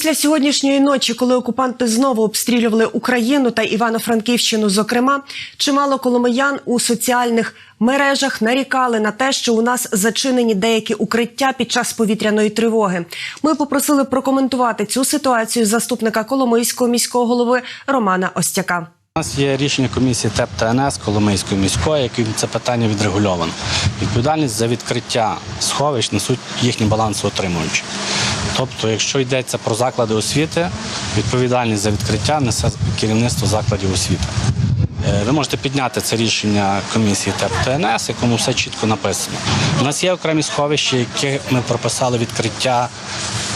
Після сьогоднішньої ночі, коли окупанти знову обстрілювали Україну та Івано-Франківщину, зокрема, чимало коломиян у соціальних мережах нарікали на те, що у нас зачинені деякі укриття під час повітряної тривоги. Ми попросили прокоментувати цю ситуацію заступника Коломийського міського голови Романа Остяка. У нас є рішення комісії ТЕП ТНС Коломийської міської, яким це питання відрегульовано. Відповідальність за відкриття сховищ несуть їхні балансоотримуючі. Тобто, якщо йдеться про заклади освіти, відповідальність за відкриття несе керівництво закладів освіти. Е, Ви можете підняти це рішення комісії ТЕП ТНС, якому все чітко написано. У нас є окремі сховища, які ми прописали відкриття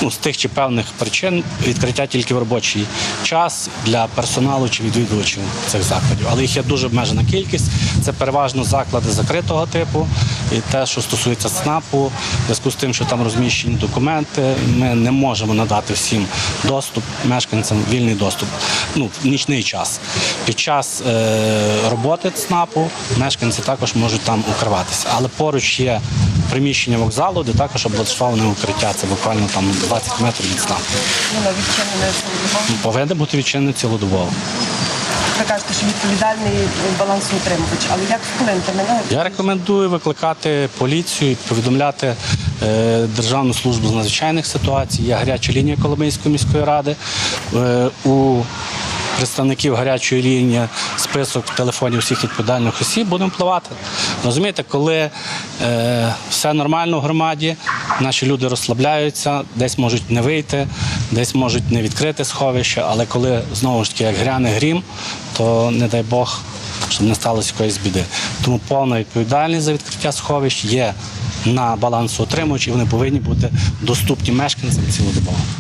ну, з тих чи певних причин, відкриття тільки в робочий час для персоналу чи відвідувачів цих закладів. Але їх є дуже обмежена кількість. Це переважно заклади закритого типу. І те, що стосується СНАПу, в зв'язку з тим, що там розміщені документи, ми не можемо надати всім доступ мешканцям вільний доступ ну, в нічний час. Під час е, роботи ЦНАПу мешканці також можуть там укриватися. Але поруч є приміщення вокзалу, де також облаштоване укриття. Це буквально там 20 метрів від ЦНАПу. Відчинене цілодобово. Повинен бути відчинений цілодобово. Ви кажете, що відповідальний балансоутримувач. Але як вплинути на нього? Я рекомендую викликати поліцію і повідомляти е, Державну службу з надзвичайних ситуацій. Є гаряча лінія Коломийської міської ради. Е, у представників гарячої лінії список телефонів всіх відповідальних осіб будемо впливати. Розумієте, коли е, все нормально в громаді, наші люди розслабляються, десь можуть не вийти, десь можуть не відкрити сховище, але коли знову ж таки як гряне грім, то не дай Бог щоб не сталося якоїсь біди. Тому повна відповідальність за відкриття сховищ є на балансу і вони повинні бути доступні мешканцям цілодобово.